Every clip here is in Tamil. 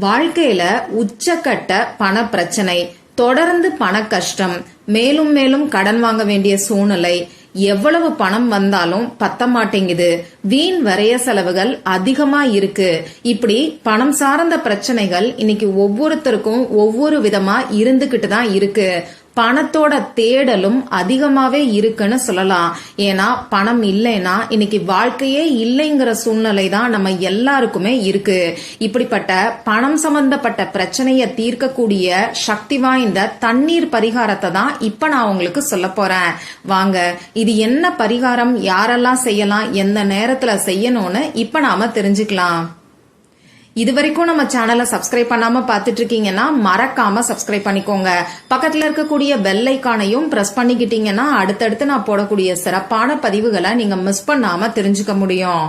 வாழ்க்கையில உச்சக்கட்ட பண பிரச்சனை தொடர்ந்து பண கஷ்டம் மேலும் மேலும் கடன் வாங்க வேண்டிய சூழ்நிலை எவ்வளவு பணம் வந்தாலும் பத்த மாட்டேங்குது. வீண் வரைய செலவுகள் அதிகமா இருக்கு. இப்படி பணம் சார்ந்த பிரச்சனைகள் இன்னைக்கு ஒவ்வொருத்தருக்கும் ஒவ்வொரு விதமா இருந்துகிட்டு தான் இருக்கு. பணத்தோட தேடலும் அதிகமாவே இருக்குன்னு சொல்லலாம். ஏன்னா பணம் இல்லைன்னா இன்னைக்கு வாழ்க்கையே இல்லைங்கிற சூழ்நிலை தான் நம்ம எல்லாருக்குமே இருக்கு. இப்படிப்பட்ட பணம் சம்பந்தப்பட்ட பிரச்சனையை தீர்க்கக்கூடிய சக்தி வாய்ந்த தண்ணீர் பரிகாரத்தை தான் இப்ப நான் உங்களுக்கு சொல்ல போறேன். வாங்க இது என்ன பரிகாரம்? யாரெல்லாம் செய்யலாம்? எந்த நேரத்துல செய்யணும்னு இப்ப நாம தெரிஞ்சுக்கலாம். இது வரைக்கும் நம்ம சேனலை சப்ஸ்கிரைப் பண்ணாம பாத்துட்டு இருக்கீங்கன்னா மறக்காம சப்ஸ்கிரைப் பண்ணிக்கோங்க. பக்கத்துல இருக்கக்கூடிய பெல் ஐக்கானையும் பிரஸ் பண்ணிக்கிட்டீங்கன்னா அடுத்தடுத்து நான் போடக்கூடிய சிறப்பான பதிவுகளை நீங்க மிஸ் பண்ணாம தெரிஞ்சுக்க முடியும்.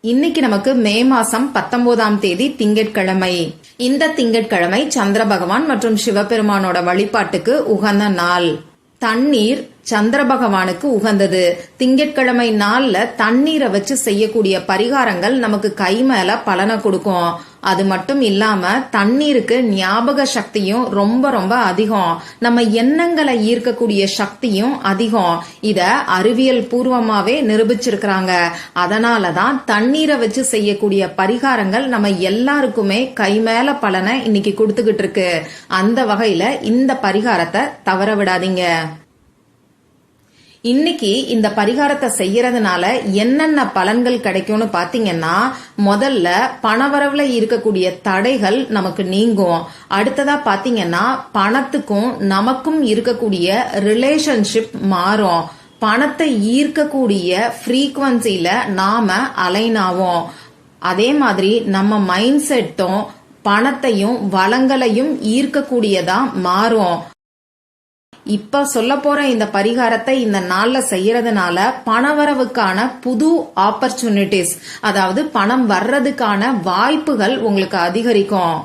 இன்னைக்கு நமக்கு மே மாசம் பத்தொன்பதாம் தேதி திங்கட்கிழமை. இந்த திங்கட்கிழமை சந்திர பகவான் மற்றும் சிவபெருமானோட வழிபாட்டுக்கு உகந்த நாள். தண்ணீர் சந்திர பகவானுக்கு உகந்தது. திங்கட்கிழமை நாள்ல தண்ணீரை வச்சு செய்யக்கூடிய பரிகாரங்கள் நமக்கு கை மேல பலனை கொடுக்கும். அது மட்டும் இல்லாம தண்ணீருக்கு ஞாபக சக்தியும் ரொம்ப ரொம்ப அதிகம். நம்ம எண்ணங்களை ஈர்க்கக்கூடிய சக்தியும் அதிகம். இத அறிவியல் பூர்வமாவே நிரூபிச்சிருக்கிறாங்க. அதனாலதான் தண்ணீரை வச்சு செய்யக்கூடிய பரிகாரங்கள் நம்ம எல்லாருக்குமே கை மேல பலனை இன்னைக்கு கொடுத்துக்கிட்டு இருக்கு. அந்த வகையில இந்த பரிகாரத்தை தவற விடாதீங்க. இன்னைக்கு இந்த பரிகாரத்தை செய்யறதுனால என்னென்ன பலன்கள் கிடைக்கும்னு பாத்தீங்கன்னா முதல்ல பணவரவுல இருக்கக்கூடிய தடைகள் நமக்கு நீங்கும். அடுத்ததா பாத்தீங்கன்னா பணத்துக்கும் நமக்கும் இருக்கக்கூடிய ரிலேஷன்ஷிப் மாறும். பணத்தை ஈர்க்கக்கூடிய ஃப்ரீக்குவன்சியில நாம அலைன் ஆவோம். அதே மாதிரி நம்ம மைண்ட் செட்டும் பணத்தையும் வளங்களையும் ஈர்க்கக்கூடியதா மாறும். இப்ப சொல்ல போற இந்த பரிகாரத்தை இந்த நாள்ல செய்யறதுனால பணவரவுக்கான புது ஆப்பர்ச்சுனிட்டிஸ் அதாவது பணம் வர்றதுக்கான வாய்ப்புகள் உங்களுக்கு அதிகரிக்கும்.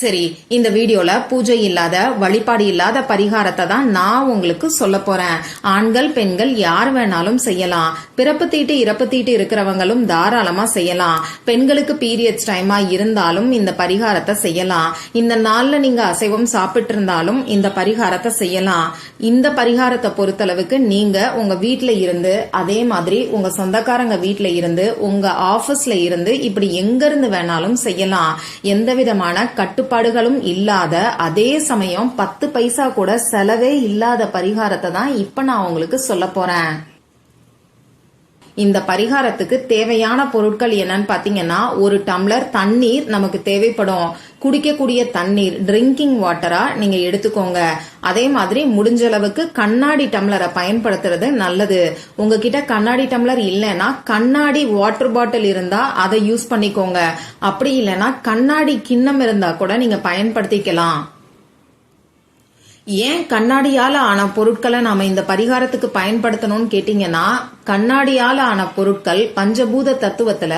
சரி இந்த வீடியோல பூஜை இல்லாத வழிபாடு இல்லாத பரிகாரத்தை தான் நான் உங்களுக்கு சொல்ல போறேன். ஆண்கள் பெண்கள் யார் வேணாலும் செய்யலாம். பிறப்பு தீட்டு இறப்பு தீட்டு இருக்கிறவங்களும் தாராளமா செய்யலாம். பெண்களுக்கு பீரியட்ஸ் டைமா இருந்தாலும் இந்த பரிகாரத்தை செய்யலாம். இந்த நாள்ல நீங்க அசைவம் சாப்பிட்டு இருந்தாலும் இந்த பரிகாரத்தை செய்யலாம். இந்த பரிகாரத்தை பொறுத்தளவுக்கு நீங்க உங்க வீட்டுல இருந்து அதே மாதிரி உங்க சொந்தக்காரங்க வீட்டுல இருந்து உங்க ஆபீஸ்ல இருந்து இப்படி எங்க இருந்து வேணாலும் செய்யலாம். எந்த விதமான கட்டுப்பாடுகளும் இல்லாத அதே சமயம் பத்து பைசா கூட செலவே இல்லாத பரிகாரத்தை தான் இப்ப நான் உங்களுக்கு சொல்ல போறேன். இந்த பரிகாரத்துக்கு தேவையான பொருட்கள் என்னன்னு பாத்தீங்கன்னா ஒரு டம்ளர் தண்ணீர் நமக்கு தேவைப்படும். குடிக்கக்கூடிய தண்ணீர் ட்ரிங்கிங் வாட்டரா நீங்க எடுத்துக்கோங்க. அதே மாதிரி முடிஞ்ச அளவுக்கு கண்ணாடி டம்ளரை பயன்படுத்துறது நல்லது. உங்ககிட்ட கண்ணாடி டம்ளர் இல்லைன்னா கண்ணாடி வாட்டர் பாட்டில் இருந்தா அதை யூஸ் பண்ணிக்கோங்க. அப்படி இல்லைன்னா கண்ணாடி கிண்ணம் இருந்தா கூட நீங்க பயன்படுத்திக்கலாம். ஏன் கண்ணாடியால ஆன பொருட்களை நாம இந்த பரிகாரத்துக்கு பயன்படுத்தணும்னு கேட்டீங்கன்னா கண்ணாடியால ஆன பொருட்கள் பஞ்சபூத தத்துவத்துல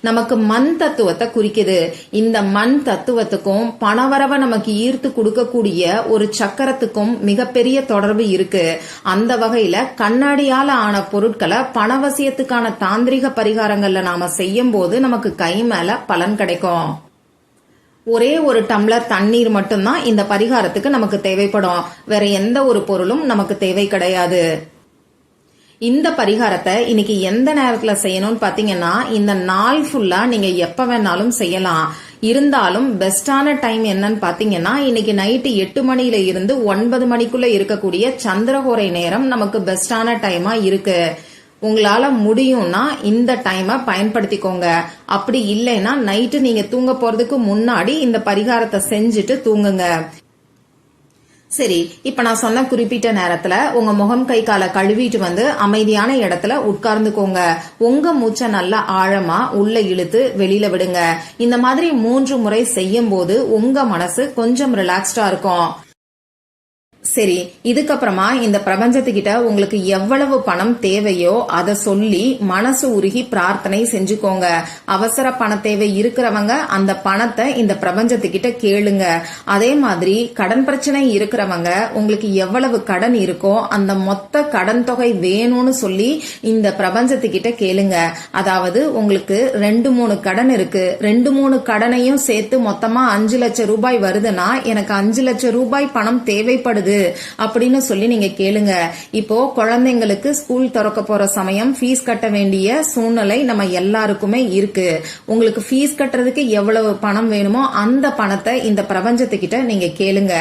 நமக்கு மண் தத்துவத்தை குறிக்குது. இந்த மண் தத்துவத்துக்கும் பணவரவை நமக்கு ஈர்த்து கொடுக்கக்கூடிய ஒரு சக்கரத்துக்கும் மிகப்பெரிய தொடர்பு இருக்கு. அந்த வகையில கண்ணாடியால ஆன பொருட்களை பணவசியத்துக்கான தாந்திரிக பரிகாரங்கள்ல நாம செய்யும் போது நமக்கு கை மேல பலன் கிடைக்கும். ஒரே ஒரு டம்ளர் தண்ணீர் மட்டும்தான் இந்த பரிகாரத்துக்கு நமக்கு தேவைப்படும். வேற எந்த ஒரு பொருளும் நமக்கு தேவை கிடையாது. இந்த பரிகாரத்தை இன்னைக்கு எந்த நேரத்துல செய்யணும்னு பாத்தீங்கன்னா இந்த நாள் ஃபுல்லா நீங்க எப்ப வேணாலும் செய்யலாம். இருந்தாலும் பெஸ்டான டைம் என்னன்னு பாத்தீங்கன்னா இன்னைக்கு நைட்டு எட்டு மணில இருந்து ஒன்பது மணிக்குள்ள இருக்கக்கூடிய சந்திரகோரை நேரம் நமக்கு பெஸ்டான டைமா இருக்கு. உங்களால முடியும்னா இந்த டைமை பயன்படுத்திக்கோங்க. அப்படி இல்லைன்னா நைட்டு நீங்க தூங்க போறதுக்கு முன்னாடி இந்த பரிகாரத்தை செஞ்சுட்டு தூங்குங்க. சரி இப்ப நான் சொன்ன குறிப்பிட்ட நேரத்துல உங்க முகம் கை காலை கழுவிட்டு வந்து அமைதியான இடத்துல உட்கார்ந்துக்கோங்க. உங்க மூச்சை நல்லா ஆழமா உள்ள இழுத்து வெளியில விடுங்க. இந்த மாதிரி மூன்று முறை செய்யும் போது உங்க மனசு கொஞ்சம் ரிலாக்ஸ்டா இருக்கும். சரி இதுக்கப்புறமா இந்த பிரபஞ்சத்துக்கிட்ட உங்களுக்கு எவ்வளவு பணம் தேவையோ அதை சொல்லி மனசு உருகி பிரார்த்தனை செஞ்சுக்கோங்க. அவசர பண தேவை இருக்கிறவங்க அந்த பணத்தை இந்த பிரபஞ்சத்துக்கிட்ட கேளுங்க. அதே மாதிரி கடன் பிரச்சனை இருக்கிறவங்க உங்களுக்கு எவ்வளவு கடன் இருக்கோ அந்த மொத்த கடன் தொகை வேணும்னு சொல்லி இந்த பிரபஞ்சத்துக்கிட்ட கேளுங்க. அதாவது உங்களுக்கு ரெண்டு மூணு கடன் இருக்கு. ரெண்டு மூணு கடனையும் சேர்த்து மொத்தமா அஞ்சு லட்சம் ரூபாய் வருதுன்னா எனக்கு அஞ்சு லட்சம் ரூபாய் பணம் தேவைப்படுது. அப்படின்னு சொல்லி நீங்க கேளுங்க. இப்போ குழந்தைங்களுக்கு ஸ்கூல் திறக்க போற சமயம் ஃபீஸ் கட்ட வேண்டிய சூழ்நிலை நம்ம எல்லாருக்குமே இருக்கு. உங்களுக்கு ஃபீஸ் கட்டுறதுக்கு எவ்வளவு பணம் வேணுமோ அந்த பணத்தை இந்த பிரபஞ்சத்துக்கிட்ட நீங்க கேளுங்க.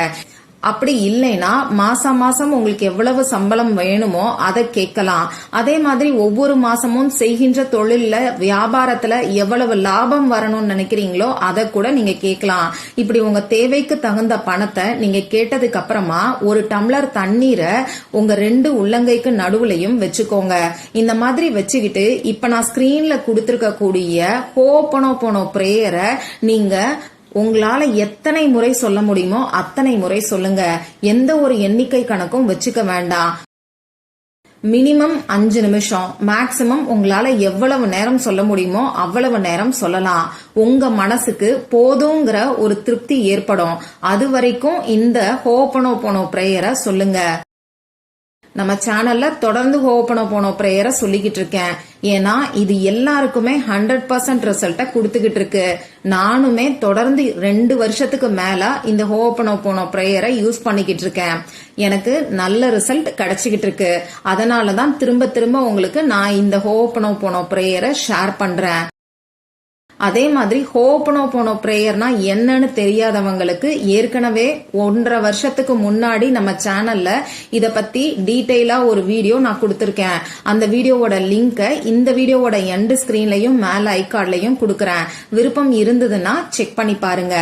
அப்படி இல்லைன்னா மாசம் மாசம் உங்களுக்கு எவ்வளவு சம்பளம் வேணுமோ அதை கேட்கலாம். அதே மாதிரி ஒவ்வொரு மாசமும் செய்கின்ற தொழில்ல வியாபாரத்துல எவ்வளவு லாபம் வரணும்னு நினைக்கிறீங்களோ அதை கூட நீங்க கேட்கலாம். இப்படி உங்க தேவைக்கு தகுந்த பணத்தை நீங்க கேட்டதுக்கு அப்புறமா ஒரு டம்ளர் தண்ணீரை உங்க ரெண்டு உள்ளங்கைக்கு நடுவுலையும் வச்சுக்கோங்க. இந்த மாதிரி வச்சுக்கிட்டு இப்ப நான் ஸ்கிரீன்ல கொடுத்துருக்க கூடிய ஹோப்பனோ போனோ பிரேயரை நீங்க உங்களால எத்தனை முறை சொல்ல முடியுமோ அத்தனை முறை சொல்லுங்க. எந்த ஒரு எண்ணிக்கை கணக்கும் வச்சுக்க வேண்டாம். மினிமம் அஞ்சு நிமிஷம். மேக்சிமம் உங்களால எவ்வளவு நேரம் சொல்ல முடியுமோ அவ்வளவு நேரம் சொல்லலாம். உங்க மனசுக்கு போதுங்கிற ஒரு திருப்தி ஏற்படும். அது வரைக்கும் இந்த ஹோப்பனோ போனோ பிரேயரை சொல்லுங்க. நம்ம சேனல்ல தொடர்ந்து ஹோப்பனோ போன ப்ரேயரை சொல்லிக்கிட்டு இருக்கேன். ஏன்னா இது எல்லாருக்குமே ஹண்ட்ரட் பர்சன்ட் ரிசல்ட்டை கொடுத்துக்கிட்டு இருக்கு. நானுமே தொடர்ந்து ரெண்டு வருஷத்துக்கு மேல இந்த ஹோப்பனோ போனோ ப்ரேயரை யூஸ் பண்ணிக்கிட்டு இருக்கேன். எனக்கு நல்ல ரிசல்ட் கிடைச்சிக்கிட்டு இருக்கு. அதனாலதான் திரும்ப திரும்ப உங்களுக்கு நான் இந்த ஹோப்பனோ போனோ ப்ரேயரை ஷேர் பண்றேன். அதே மாதிரி ஹோப்பனோ போனோ ப்ரேயர்னா என்னன்னு தெரியாதவங்களுக்கு ஏற்கனவே ஒன்றரை வருஷத்துக்கு முன்னாடி நம்ம சேனல்ல இத பத்தி டீட்டெயிலா ஒரு வீடியோ நான் கொடுத்திருக்கேன். அந்த வீடியோவோட லிங்கை இந்த வீடியோவோட எண்டு ஸ்கிரீன்லயும் மேல ஐகார்ட்லயும் கொடுக்கறேன். விருப்பம் இருந்ததுன்னா செக் பண்ணி பாருங்க.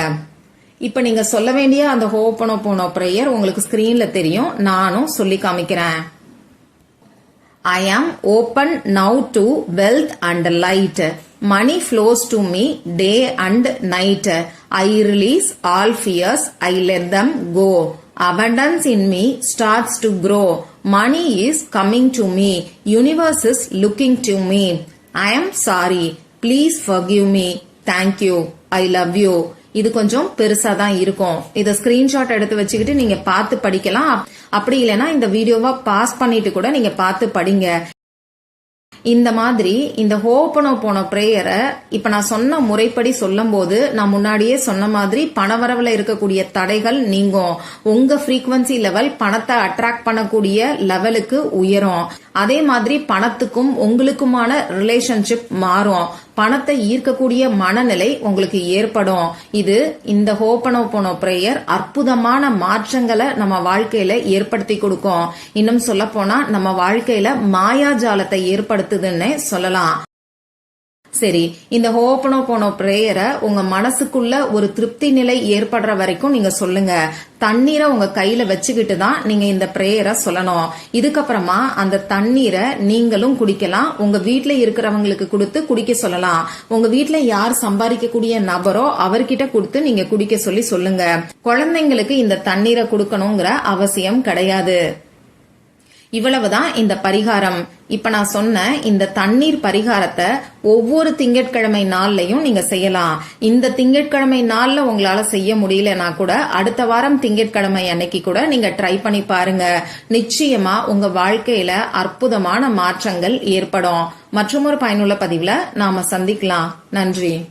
இப்ப நீங்க சொல்ல வேண்டிய அந்த ஹோப்பனோ போனோ ப்ரேயர் உங்களுக்கு ஸ்கிரீன்ல தெரியும். நானும் சொல்லி காமிக்கிறேன். I am open now to wealth and light money flows to me day and night I release all fears I let them go abundance in me starts to grow money is coming to me universe is looking to me I am sorry please forgive me thank you i love you இது கொஞ்சம் பெருசா தான் இருக்கும் இதை ஸ்கிரீன்ஷாட் எடுத்து வச்சுக்கிட்டு நீங்க பார்த்து படிக்கலாம் அப்படி இல்லைன்னா இந்த வீடியோவா பாஸ் பண்ணிட்டு கூட நீங்க பார்த்து படிங்க இந்த மாதிரி இந்த ஹோப்பனோ போன ப்ரேயரை இப்ப நான் சொன்ன முறைப்படி சொல்லும் போது நான் முன்னாடியே சொன்ன மாதிரி பணவரவுல இருக்கக்கூடிய தடைகள் நீங்கும். உங்க ஃப்ரீக்வன்சி லெவல் பணத்தை அட்ராக்ட் பண்ணக்கூடிய லெவலுக்கு உயரும். அதே மாதிரி பணத்துக்கும் உங்களுக்குமான ரிலேஷன்ஷிப் மாறும். பணத்தை ஈர்க்கக்கூடிய மனநிலை உங்களுக்கு ஏற்படும். இது இந்த ஹோப்பனோ போனோ பிரேயர் அற்புதமான மாற்றங்களை நம்ம வாழ்க்கையில ஏற்படுத்தி கொடுக்கும். இன்னும் சொல்ல போனா நம்ம வாழ்க்கையில மாயாஜாலத்தை ஏற்படுத்துதுன்னு சொல்லலாம். சரி இந்த ஹோப்பனோ போனோ பிரேயரை உங்க மனசுக்குள்ள ஒரு திருப்தி நிலை ஏற்படுற வரைக்கும் நீங்க சொல்லுங்க. தண்ணீரை உங்க கையில வச்சுக்கிட்டு தான் நீங்க இந்த பிரேயரை சொல்லணும். இதுக்கப்புறமா அந்த தண்ணீரை நீங்களும் குடிக்கலாம். உங்க வீட்டுல இருக்கிறவங்களுக்கு கொடுத்து குடிக்க சொல்லலாம். உங்க வீட்டுல யார் சம்பாதிக்கக்கூடிய நபரோ அவர்கிட்ட கொடுத்து நீங்க குடிக்க சொல்லி சொல்லுங்க. குழந்தைங்களுக்கு இந்த தண்ணீரை கொடுக்கணுங்கிற அவசியம் கிடையாது. இவ்வளவுதான் இந்த பரிகாரம். இப்ப நான் சொன்ன இந்த தண்ணீர் பரிகாரத்தை ஒவ்வொரு திங்கட்கிழமை நாள்லயும் நீங்க செய்யலாம். இந்த திங்கட்கிழமை நாள்ல உங்களால செய்ய முடியலனா கூட அடுத்த வாரம் திங்கட்கிழமை அன்னைக்கு கூட நீங்க ட்ரை பண்ணி பாருங்க. நிச்சயமா உங்க வாழ்க்கையில அற்புதமான மாற்றங்கள் ஏற்படும். மற்றொரு பயனுள்ள பதிவுல நாம சந்திக்கலாம். நன்றி.